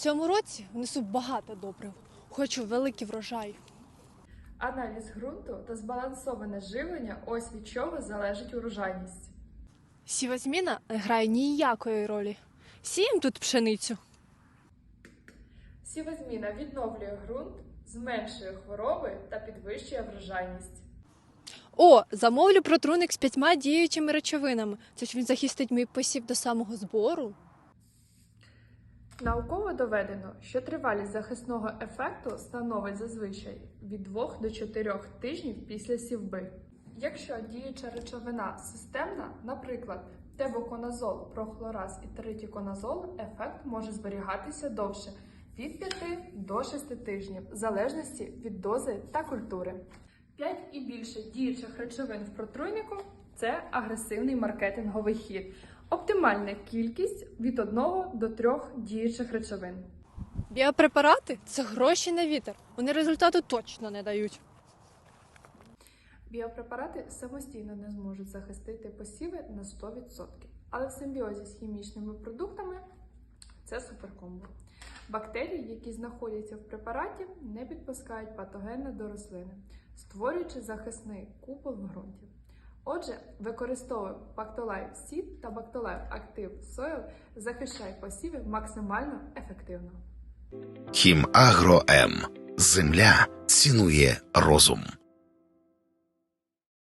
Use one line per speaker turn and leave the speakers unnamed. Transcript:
цьому році внесу багато добрив. Хочу великий врожай.
Аналіз ґрунту та збалансоване живлення ось від чого залежить урожайність.
Сівозміна не грає ніякої ролі. Сієм тут пшеницю.
Сівозміна відновлює ґрунт, зменшує хвороби та підвищує врожайність.
О, замовлю протруник з п'ятьма діючими речовинами. Це ж він захистить мій посів до самого збору.
Науково доведено, що тривалість захисного ефекту становить зазвичай від 2 до 4 тижнів після сівби. Якщо діюча речовина системна, наприклад, тебоконазол, прохлораз і тритіконазол, ефект може зберігатися довше від 5 до 6 тижнів, в залежності від дози та культури. 5 і більше діючих речовин в протруйнику це агресивний маркетинговий хід. Оптимальна кількість від 1 до 3 діючих речовин.
Біопрепарати це гроші на вітер. Вони результату точно не дають.
Біопрепарати самостійно не зможуть захистити посіви на 100%, але в симбіозі з хімічними продуктами це суперкомбо. Бактерії, які знаходяться в препараті, не підпускають патогени до рослини, створюючи захисний купол в ґрунті. Отже, використовуй Bactolife Seed та Bactolife Active Soil захищай посіви максимально ефективно.
Хімагро М. Земля цінує розум.